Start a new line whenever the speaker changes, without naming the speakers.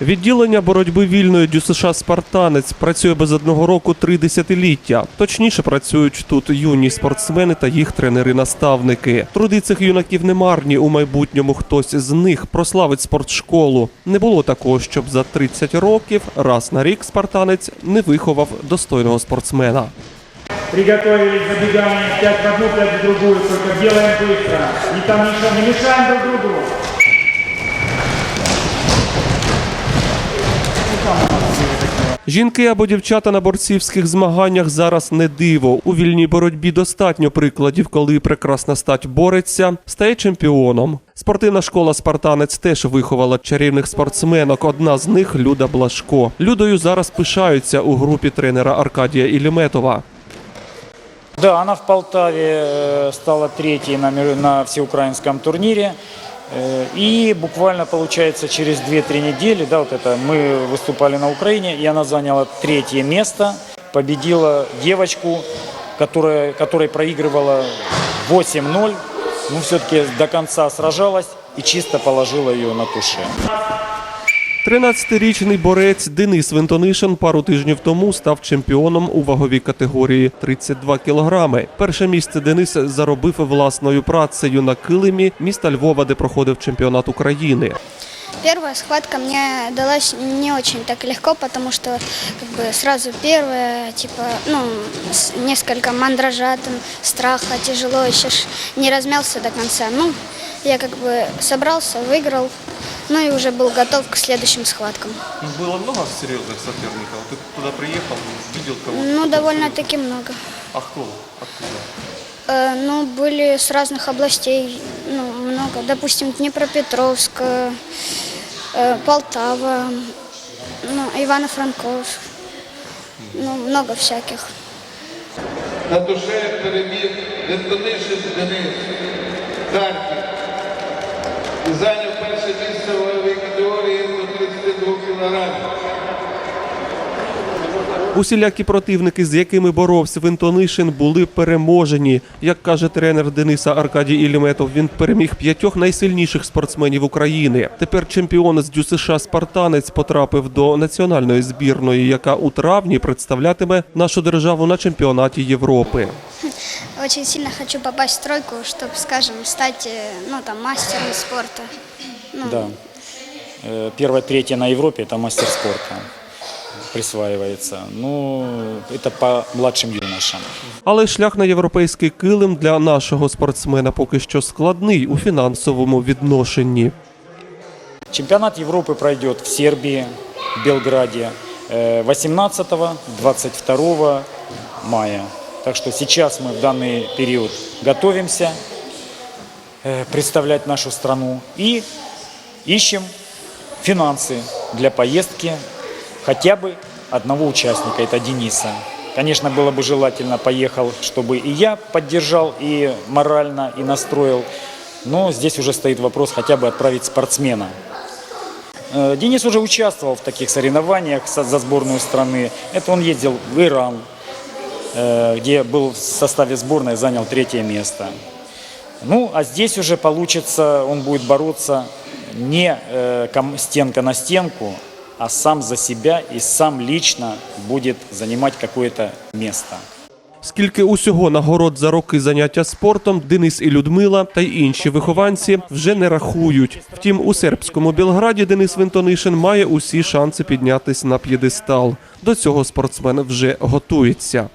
Відділення боротьби вільної ДЮСШ Спартанець працює без одного року три десятиліття. Точніше працюють тут юні спортсмени та їх тренери-наставники. Труди цих юнаків не марні. У майбутньому хтось з них прославить спортшколу. Не було такого, щоб за 30 років раз на рік спартанець не виховав достойного спортсмена.
Приготовились к забеганию, пять в одну, пять в другую, только делаем быстро. Не там мешаем, не мешаем друг другу.
Жінки або дівчата на борцівських змаганнях зараз не диво. У вільній боротьбі достатньо прикладів, коли прекрасна стать бореться, стає чемпіоном. Спортивна школа Спартанець теж виховала чарівних спортсменок. Одна з них Люда Блашко. Людою зараз пишаються у групі тренера Аркадія Іліметова.
Да, она в Полтаве э, стала третьей на, на всеукраинском турнире. Э, И буквально, получается, через 2-3 недели, да, вот это, мы выступали на Украине, и она заняла третье место, победила девочку, которая, которой проигрывала 8-0, но все-таки до конца сражалась и чисто положила ее на туше.
13-річний борець Денис Вентонишин пару тижнів тому став чемпіоном у ваговій категорії 32 кілограми. Перше місце Денис заробив власною працею на килимі міста Львова, де проходив чемпіонат України.
Первая схватка мне далась не очень так легко, потому что как бы сразу первая, типа, ну, несколько мандража, там, страха, тяжело, еще ж не размялся до конца. Ну, я как бы собрался, выиграл, ну и уже был готов к следующим схваткам.
Было много серьезных соперников. Ты туда приехал, видел кого?
Ну, довольно-таки много.
А кто? Откуда?
Э, ну, были с разных областей, ну, много. Допустим, Днепропетровск, э, Полтава, ну, Ивано-Франковск. Ну, много всяких.
На душе перебіг Вентонишин Денис Харків. Зайняв перше місце в ваговій категорії до 32 кілограмів.
Усілякі противники, з якими боровся Вентонишин, були переможені. Як каже тренер Дениса Аркадій Іліметов, він переміг п'ятьох найсильніших спортсменів України. Тепер чемпіон з ДЮСШ Спартанець потрапив до національної збірної, яка у травні представлятиме нашу державу на чемпіонаті Європи.
Очень сильно хочу попасть в тройку, чтобы, скажем, стать, э, ну, там, мастером спорта. Ну,
Да. Э, Первое, третье на Европе – это мастер спорта присваивается. Ну, это по младшим юношам.
Але шлях на європейський килим для нашого спортсмена поки що складний у фінансовому відношенні.
Чемпионат Европы пройдет в Сербии, в Белграде э, 18-22 мая. Так что сейчас мы в данный период готовимся э, представлять нашу страну и ищем финансы для поездки хотя бы одного участника, это Дениса. Конечно, было бы желательно поехал, чтобы и я поддержал и морально, и настроил. Но здесь уже стоит вопрос хотя бы отправить спортсмена. Э, Денис уже участвовал в таких соревнованиях со- за сборную страны. Это он ездил в Иран, э, где был в составе сборной, занял третье место. Ну, а здесь уже получится, он будет бороться не э, стенка на стенку, а сам за себя и сам лично будет занимать какое-то место.
Скільки усього нагород за роки заняття спортом Денис і Людмила та й інші вихованці вже не рахують. Втім, у сербському Білграді Денис Вентонишин має усі шанси піднятись на п'єдестал. До цього спортсмен вже готується.